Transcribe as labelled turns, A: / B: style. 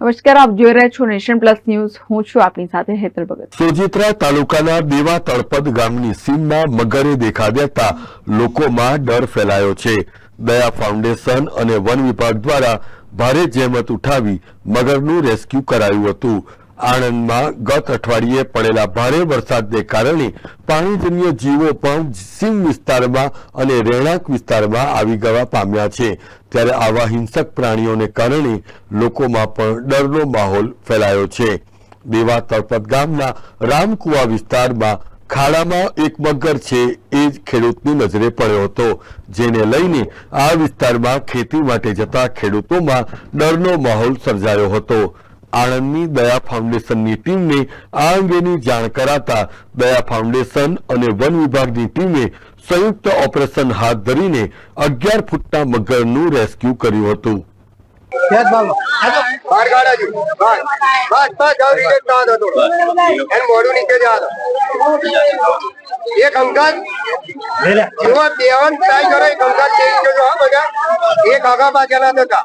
A: નમસ્કાર, આપ જોઈ રહ્યા છો નેશન પ્લસ ન્યૂઝ. હું છું આપની સાથે હેતલ ભગત.
B: સોજિત્રા તાલુકાના દેવા તળપદ ગામની સીમમાં મગરે દેખા દેતા લોકોમાં ડર ફેલાયો છે. દયા ફાઉન્ડેશન અને વન વિભાગ દ્વારા ભારે જહેમત ઉઠાવી મગરનું રેસ્ક્યુ કરાયું હતું. આણંદમાં ગત અઠવાડિયે પડેલા ભારે વરસાદને કારણે પાણીજન્ય જીવો પણ સીમ વિસ્તારમાં અને રહેણાંક વિસ્તારમાં આવી ગયા પામ્યા છે. ત્યારે આવા હિંસક પ્રાણીઓને કારણે લોકોમાં પણ ડરનો માહોલ ફેલાયો છે. દેવા તળપત ગામના રામકુવા વિસ્તારમાં ખાડામાં એક મગર છે એ જ ખેડૂતની નજરે પડ્યો હતો, જેને લઈને આ વિસ્તારમાં ખેતી માટે જતા ખેડૂતોમાં ડરનો માહોલ સર્જાયો હતો. આણંદની દયા ફાઉન્ડેશનની ટીમને આ અંગેની જાણ કરાતા દયા ફાઉન્ડેશન અને વન વિભાગની ટીમે સંયુક્ત ઓપરેશન હાથ ધરીને અગિયાર ફૂટના મગરનું રેસ્ક્યુ કર્યું હતું.
C: એક અંકલ. જેવા બેવન ટ્રાય કરો એક અંકલ એક આગા પાછળ થતા